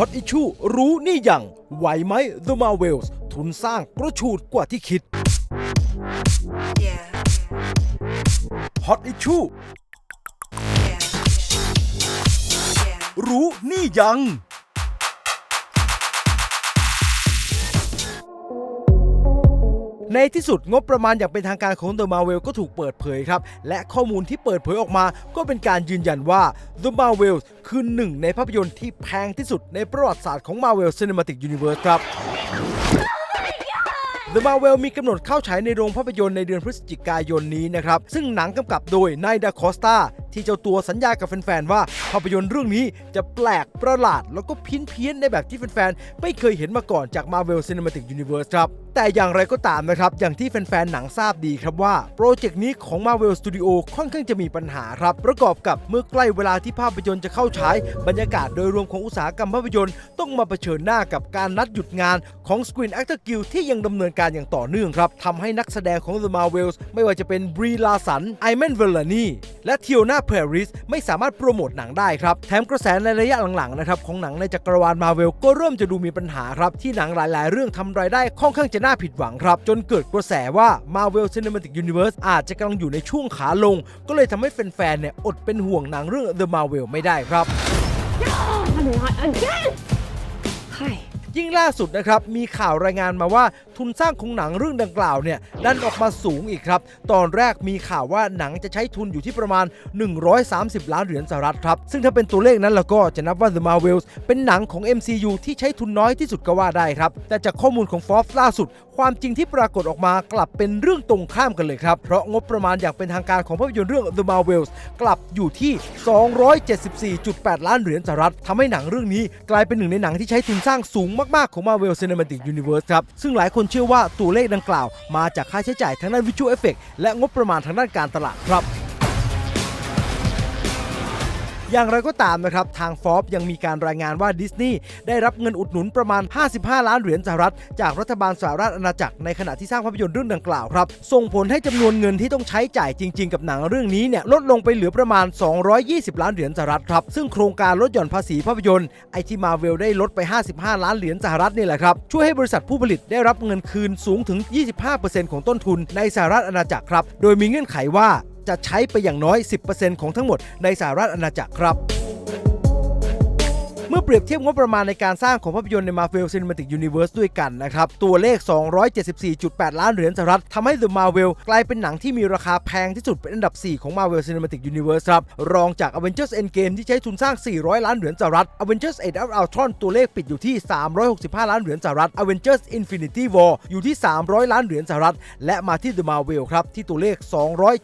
ฮอตอิชูรู้นี่ยังไหวไหม The Marvels ทุนสร้างกระฉูดกว่าที่คิด Yeah, ฮอตอิชู yeah, yeah, yeah. รู้นี่ยัง ในที่สุดงบประมาณอย่างเป็นทางการของ The Marvel ก็ถูกเปิดเผยครับ และข้อมูลที่เปิดเผยออกมา ก็เป็นการยืนยันว่า The Marvel คือหนึ่งในภาพยนตร์ที่แพงที่สุดในประวัติศาสตร์ของ Marvel Cinematic Universe ครับ The Marvel มีกำหนดเข้าฉายในโรงภาพยนตร์ในเดือนพฤศจิกายนนี้นะครับ ซึ่งหนังกำกับโดยนายดาคอสตาที่เจ้าตัวสัญญากับแฟนๆว่าภาพยนตร์เรื่องนี้จะแปลกประหลาด แล้วก็เพี้ยนๆในแบบที่แฟนๆไม่เคยเห็นมาก่อนจาก Marvel Cinematic Universe ครับ แต่อย่างไรก็ตามนะครับ อย่างที่แฟนๆ หนังทราบดีครับว่า โปรเจกต์นี้ของ Marvel Studio ค่อนข้างจะมีปัญหาครับ ประกอบกับเมื่อใกล้เวลาที่ภาพยนตร์จะเข้าฉาย บรรยากาศโดยรวมของอุตสาหกรรมภาพยนตร์ต้องมาเผชิญหน้ากับการนัดหยุดงานของ Screen Actor Guild ที่ยังดำเนินการอย่างต่อเนื่องครับทำให้นักแสดงของ The Marvels ไม่ว่าจะเป็นบรีลาสันไอแมนเวลลานีและเทียนาเพริสไม่สามารถโปรโมทหนังได้ครับ แถมกระแสในระยะหลังๆนะครับของหนังในจักรวาลมาเวลก็เริ่มจะดูมีปัญหาครับที่หนังหลาย ๆ เรื่องทำรายได้ค่อนข้างจะน่าผิดหวังครับ จนเกิดกระแสว่า Marvel Cinematic Universe อาจจะกำลังอยู่ในช่วงขาลง ก็เลยทำให้แฟนๆเนี่ยอดเป็นห่วงหนังเรื่อง The Marvel ไม่ได้ครับ Not again! Hi. ยิ่งล่าสุดนะครับ มีข่าวรายงานมาว่า ทุนสร้างของหนังเรื่องดังกล่าวเนี่ยดันออกมาสูงอีกครับ ตอนแรกมีข่าวว่าหนังจะใช้ทุนอยู่ที่ประมาณ 130 ล้านเหรียญสหรัฐครับ ซึ่งถ้าเป็นตัวเลขนั้นแล้วก็จะนับว่า The Marvels เป็นหนังของ MCU ที่ใช้ทุนน้อยที่สุดก็ว่าได้ครับ แต่จากข้อมูลของ Forbes ล่าสุด ความจริงที่ปรากฏออกมากลับเป็นเรื่องตรงข้ามกันเลยครับ เพราะงบประมาณอย่างเป็นทางการของภาพยนตร์เรื่อง The Marvels กลับอยู่ที่ 274.8 ล้านเหรียญสหรัฐทำให้หนังเรื่องนี้กลายเป็นหนึ่งในหนังที่ใช้ทุนสร้างสูงมากๆของ Marvel Cinematic Universe ครับซึ่งหลายคนเชื่อว่าตัวเลขดังกล่าว มาจากค่าใช้จ่ายทางด้านวิชวลเอฟเฟกและงบประมาณทางด้านการตลาดครับ อย่างไรก็ตามนะครับ ทางฟอบยังมีการรายงานว่าดิสนีย์ได้รับเงินอุดหนุนประมาณ 55 ล้านเหรียญสหรัฐ จากรัฐบาลสหรัฐอาณาจักรในขณะที่สร้างภาพยนตร์เรื่องดังกล่าวครับ ส่งผลให้จำนวนเงินที่ต้องใช้จ่ายจริง ๆ กับหนังเรื่องนี้เนี่ยลดลงไปเหลือประมาณ 220 ล้านเหรียญสหรัฐครับ ซึ่งโครงการลดหย่อนภาษีภาพยนตร์ไอที่มาเวลได้ลดไป 55 ล้านเหรียญสหรัฐนี่แหละครับ ช่วยให้บริษัทผู้ผลิตได้รับเงินคืนสูงถึง 25%ของต้นทุนในสหรัฐอาณาจักรครับ โดยมีเงื่อนไขว่า จะใช้ไปอย่างน้อย 10%ของทั้งหมดในสหรัฐอาณาจักรครับ เปรียบเทียบงบประมาณในการสร้างของภาพยนตร์ใน Marvel Cinematic Universe ด้วยกันนะครับ ตัวเลข 274.8 ล้านเหรียญสหรัฐทำให้ The Marvel กลายเป็นหนังที่มีราคาแพงที่สุดเป็นอันดับ 4 ของ Marvel Cinematic Universe ครับ รองจาก Avengers Endgame ที่ใช้ทุนสร้าง 400 ล้านเหรียญสหรัฐ Avengers Age of Ultron ตัวเลขปิดอยู่ที่ 365 ล้านเหรียญสหรัฐ Avengers Infinity War อยู่ที่ 300 ล้านเหรียญสหรัฐ และมาที่ The Marvel ครับที่ตัวเลข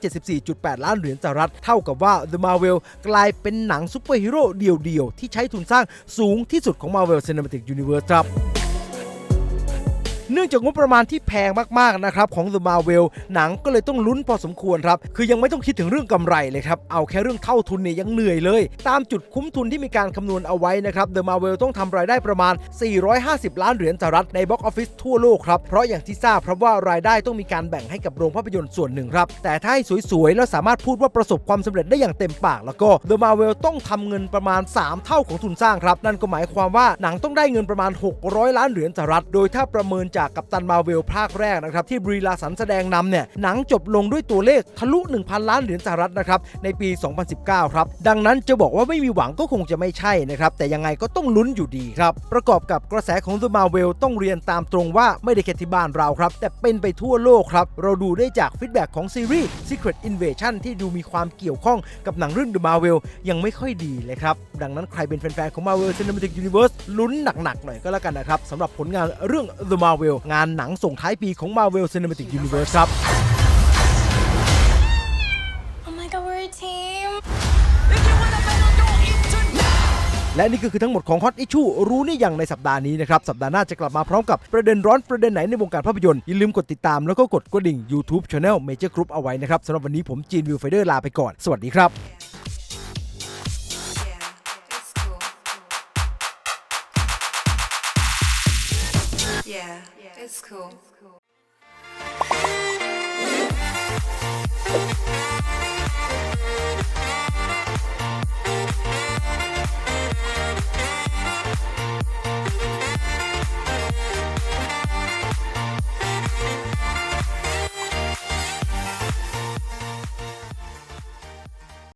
274.8 ล้านเหรียญสหรัฐ เท่ากับว่า The Marvel กลายเป็นหนังซูเปอร์ฮีโร่เดี่ยวๆที่ใช้ทุนสร้างสูงที่สุดของ Marvel Cinematic Universe ครับ เนื่องจากงบประมาณที่แพงมากๆนะครับของ The Marvel หนังก็เลยต้องลุ้นพอสมควรครับ คือยังไม่ต้องคิดถึงเรื่องกำไรเลยครับ เอาแค่เรื่องเท่าทุนเนี่ยยังเหนื่อยเลย ตามจุดคุ้มทุนที่มีการคำนวณเอาไว้นะครับ The Marvel ต้องทำรายได้ประมาณ 450 ล้านเหรียญสหรัฐในบ็อกออฟฟิศทั่วโลกครับ เพราะอย่างที่ทราบครับว่ารายได้ต้องมีการแบ่งให้กับโรงภาพยนตร์ส่วนหนึ่งครับ แต่ถ้าให้สวยๆ แล้วสามารถพูดว่าประสบความสำเร็จได้อย่างเต็มปาก แล้วก็ The Marvel ต้องทำเงินประมาณ 3 เท่าของทุนสร้างครับ นั่นก็หมายความว่าหนังต้องได้เงินประมาณ 600 ล้านเหรียญสหรัฐ โดยถ้าประเมินจากกัปตันมาเวลภาคแรกนะครับที่บรีลาสันแสดงนำเนี่ยหนังจบลงด้วยตัวเลขทะลุ 1,000 ล้านเหรียญสหรัฐนะครับในปี 2019 ครับ ดังนั้นจะบอกว่าไม่มีหวังก็คงจะไม่ใช่นะครับแต่ยังไงก็ต้องลุ้นอยู่ดีครับ ประกอบกับกระแสของ The Marvel ต้องเรียนตามตรงว่าไม่ได้แค่ที่บ้านเราครับ แต่เป็นไปทั่วโลกครับ เราดูได้จากฟีดแบ็กของซีรีส์ Secret Invasion ที่ดูมีความเกี่ยวข้องกับหนังเรื่อง The Marvel ยังไม่ค่อยดีเลยครับ ดังนั้นใครเป็นแฟนๆของ Marvel Cinematic Universe ลุ้นหนักๆหน่อยก็แล้วกันนะครับสำหรับผลงานเรื่อง The Marvel งานหนังส่งท้ายปีของ Marvel Cinematic Universe ครับ Oh my god, we're a team. และนี่ก็คือทั้งหมดของ Hot Issue รู้นี่อย่างในสัปดาห์นี้นะครับ สัปดาห์หน้าจะกลับมาพร้อมกับประเด็นร้อนประเด็นไหนในวงการภาพยนตร์ อย่าลืมกดติดตามแล้วก็กดกระดิ่ง YouTube Channel Major Group เอาไว้นะครับสำหรับวันนี้ผมจีนวิวไฟเดอร์ลาไปก่อน สวัสดีครับ Yeah, it's cool. It's cool.